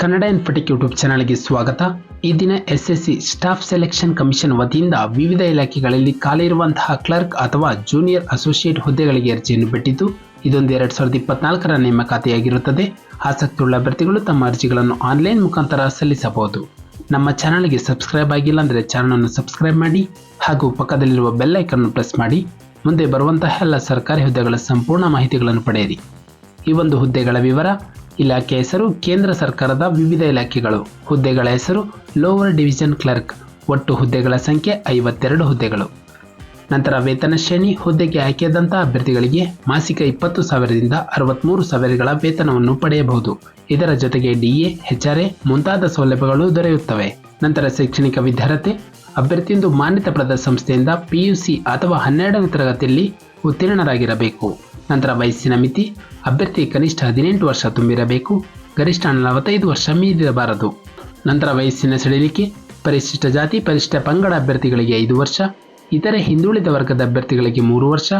Kannada ಇನ್ಫಟಿಕ್ YouTube ಚಾನಲ್ಗೆ ಸ್ವಾಗತ. ಈ ದಿನ S S C staff selection commission ವತಿಯಿಂದ ವಿವಿಧ ಇಲಾಖೆಗಳಲ್ಲಿ ಖಾಲಿ ಇರುವಂತಹ ಕ್ಲರ್ಕ್ ಅಥವಾ ಜೂನಿಯರ್ ಅಸೋಸಿಯೇಟ್ ಹುದ್ದೆಗಳಿಗೆ ಅರ್ಜಿಯನ್ನು ಬಿಟ್ಟಿದ್ದು, ಇದೊಂದು ಎರಡ್ ಸಾವಿರದ ಇಪ್ಪತ್ನಾಲ್ಕರ ನೇಮಕಾತಿಯಾಗಿರುತ್ತದೆ. ಆಸಕ್ತಿಯುಳ್ಳ ಅಭ್ಯರ್ಥಿಗಳು ತಮ್ಮ ಅರ್ಜಿಗಳನ್ನು ಆನ್ಲೈನ್ ಮುಖಾಂತರ ಸಲ್ಲಿಸಬಹುದು. ನಮ್ಮ ಚಾನಲ್ಗೆ ಸಬ್ಸ್ಕ್ರೈಬ್ ಆಗಿಲ್ಲ ಅಂದರೆ ಚಾನಲನ್ನು ಸಬ್ಸ್ಕ್ರೈಬ್ ಮಾಡಿ, ಹಾಗೂ ಪಕ್ಕದಲ್ಲಿರುವ ಬೆಲ್ ಐಕನ್ನು ಪ್ರೆಸ್ ಮಾಡಿ. ಮುಂದೆ ಬರುವಂತಹ ಎಲ್ಲ ಸರ್ಕಾರಿ ಹುದ್ದೆಗಳ ಸಂಪೂರ್ಣ ಮಾಹಿತಿಗಳನ್ನು ಪಡೆಯಿರಿ. ಈ ಒಂದು ಹುದ್ದೆಗಳ ವಿವರ ಇಲಾಖೆ ಹೆಸರು ಕೇಂದ್ರ ಸರ್ಕಾರದ ವಿವಿಧ ಇಲಾಖೆಗಳು. ಹುದ್ದೆಗಳ ಹೆಸರು ಲೋವರ್ ಡಿವಿಷನ್ ಕ್ಲರ್ಕ್ ಒಟ್ಟು ಹುದ್ದೆಗಳ ಸಂಖ್ಯೆ ಐವತ್ತೆರಡು ಹುದ್ದೆಗಳು. ನಂತರ ವೇತನ ಶ್ರೇಣಿ ಹುದ್ದೆಗೆ ಆಯ್ಕೆಯಾದಂತಹ ಅಭ್ಯರ್ಥಿಗಳಿಗೆ ಮಾಸಿಕ ಇಪ್ಪತ್ತು ಸಾವಿರದಿಂದ ಅರವತ್ತ್ಮೂರು ಸಾವಿರಗಳ ವೇತನವನ್ನು ಪಡೆಯಬಹುದು. ಇದರ ಜೊತೆಗೆ ಡಿಎ ಹೆಚ್ಆರ್ಎ ಮುಂತಾದ ಸೌಲಭ್ಯಗಳು ದೊರೆಯುತ್ತವೆ. ನಂತರ ಶೈಕ್ಷಣಿಕ ವಿದ್ಯಾರ್ಥಿ ಅಭ್ಯರ್ಥಿಯೊಂದು ಮಾನ್ಯತೆ ಪಡೆದ ಸಂಸ್ಥೆಯಿಂದ ಪಿಯುಸಿ ಅಥವಾ ಹನ್ನೆರಡನೇ ತರಗತಿಯಲ್ಲಿ ಉತ್ತೀರ್ಣರಾಗಿರಬೇಕು. ನಂತರ ವಯಸ್ಸಿನ ಮಿತಿ, ಅಭ್ಯರ್ಥಿ ಕನಿಷ್ಠ ಹದಿನೆಂಟು ವರ್ಷ ತುಂಬಿರಬೇಕು, ಗರಿಷ್ಠ ನಲವತ್ತೈದು ವರ್ಷ ಮೀರಿರಬಾರದು. ನಂತರ ವಯಸ್ಸಿನ ಸಡಿಲಿಕೆ, ಪರಿಶಿಷ್ಟ ಜಾತಿ, ಪರಿಶಿಷ್ಟ ಪಂಗಡ ಅಭ್ಯರ್ಥಿಗಳಿಗೆ ಐದು ವರ್ಷ, ಇತರೆ ಹಿಂದುಳಿದ ವರ್ಗದ ಅಭ್ಯರ್ಥಿಗಳಿಗೆ ಮೂರು ವರ್ಷ,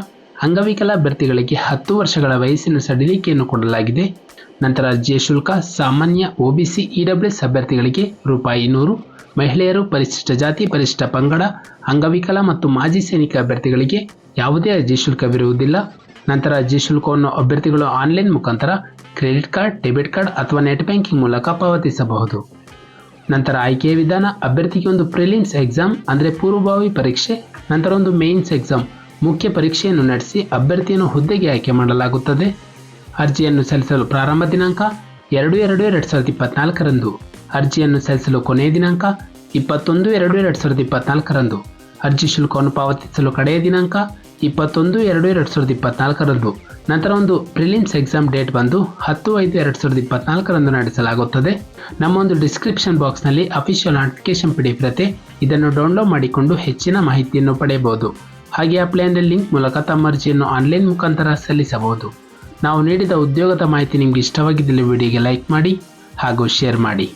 ಅಂಗವಿಕಲ ಅಭ್ಯರ್ಥಿಗಳಿಗೆ ಹತ್ತು ವರ್ಷಗಳ ವಯಸ್ಸಿನ ಸಡಿಲಿಕೆಯನ್ನು ಕೊಡಲಾಗಿದೆ. ನಂತರ ಅರ್ಜಿಯ ಶುಲ್ಕ, ಸಾಮಾನ್ಯ ಒಬಿಸಿ ಇಡಬ್ಲ್ಯೂಎಸ್ ಅಭ್ಯರ್ಥಿಗಳಿಗೆ ರೂಪಾಯಿ ನೂರು ಮಹಿಳೆಯರು ಪರಿಶಿಷ್ಟ ಜಾತಿ, ಪರಿಶಿಷ್ಟ ಪಂಗಡ, ಅಂಗವಿಕಲ ಮತ್ತು ಮಾಜಿ ಸೈನಿಕ ಅಭ್ಯರ್ಥಿಗಳಿಗೆ ಯಾವುದೇ ಅರ್ಜಿ ಶುಲ್ಕವಿರುವುದಿಲ್ಲ. ನಂತರ ಅರ್ಜಿ ಶುಲ್ಕವನ್ನು ಅಭ್ಯರ್ಥಿಗಳು ಆನ್ಲೈನ್ ಮುಖಾಂತರ ಕ್ರೆಡಿಟ್ ಕಾರ್ಡ್, ಡೆಬಿಟ್ ಕಾರ್ಡ್ ಅಥವಾ ನೆಟ್ ಬ್ಯಾಂಕಿಂಗ್ ಮೂಲಕ ಪಾವತಿಸಬಹುದು. ನಂತರ ಆಯ್ಕೆಯ ವಿಧಾನ, ಅಭ್ಯರ್ಥಿಗೆ ಒಂದು ಪ್ರಿಲಿಮ್ಸ್ ಎಕ್ಸಾಮ್ ಅಂದರೆ ಪೂರ್ವಭಾವಿ ಪರೀಕ್ಷೆ, ನಂತರ ಒಂದು ಮೇನ್ಸ್ ಎಕ್ಸಾಮ್, ಮುಖ್ಯ ಪರೀಕ್ಷೆಯನ್ನು ನಡೆಸಿ ಅಭ್ಯರ್ಥಿಯನ್ನು ಹುದ್ದೆಗೆ ಆಯ್ಕೆ ಮಾಡಲಾಗುತ್ತದೆ. ಅರ್ಜಿಯನ್ನು ಸಲ್ಲಿಸಲು ಪ್ರಾರಂಭ ದಿನಾಂಕ ಎರಡು ಎರಡು ಎರಡು ಸಾವಿರದ ಇಪ್ಪತ್ನಾಲ್ಕರಂದು. ಅರ್ಜಿಯನ್ನು ಸಲ್ಲಿಸಲು ಕೊನೆಯ ದಿನಾಂಕ ಇಪ್ಪತ್ತೊಂದು ಎರಡು ಎರಡು ಸಾವಿರದ ಇಪ್ಪತ್ನಾಲ್ಕರಂದು. ಅರ್ಜಿ ಶುಲ್ಕವನ್ನು ಪಾವತಿಸಲು ಕಡೆಯ ದಿನಾಂಕ ಇಪ್ಪತ್ತೊಂದು, ಎರಡು ಎರಡು ಸಾವಿರದ ಇಪ್ಪತ್ನಾಲ್ಕರಂದು. ನಂತರ ಒಂದು ಪ್ರಿಲಿಮ್ಸ್ ಎಕ್ಸಾಮ್ ಡೇಟ್ ಬಂದು ಹತ್ತು, ಐದು, ಎರಡು ಸಾವಿರದ ಇಪ್ಪತ್ನಾಲ್ಕರಂದು ನಡೆಸಲಾಗುತ್ತದೆ. ನಮ್ಮ ಒಂದು ಡಿಸ್ಕ್ರಿಪ್ಷನ್ ಬಾಕ್ಸ್ನಲ್ಲಿ ಅಫಿಷಿಯಲ್ ನೋಟಿಫಿಕೇಶನ್ ಪಿ ಡಿ ಇರುತ್ತೆ. ಇದನ್ನು ಡೌನ್ಲೋಡ್ ಮಾಡಿಕೊಂಡು ಹೆಚ್ಚಿನ ಮಾಹಿತಿಯನ್ನು ಪಡೆಯಬಹುದು. ಹಾಗೆ ಅಂದರೆ ಲಿಂಕ್ ಮೂಲಕ ತಮ್ಮ ಅರ್ಜಿಯನ್ನು ಆನ್ಲೈನ್ ಮುಖಾಂತರ ಸಲ್ಲಿಸಬಹುದು. ನಾವು ನೀಡಿದ ಉದ್ಯೋಗದ ಮಾಹಿತಿ ನಿಮಗೆ ಇಷ್ಟವಾಗಿದ್ದಲ್ಲಿ ವಿಡಿಯೋಗೆ ಲೈಕ್ ಮಾಡಿ ಹಾಗೂ ಶೇರ್ ಮಾಡಿ.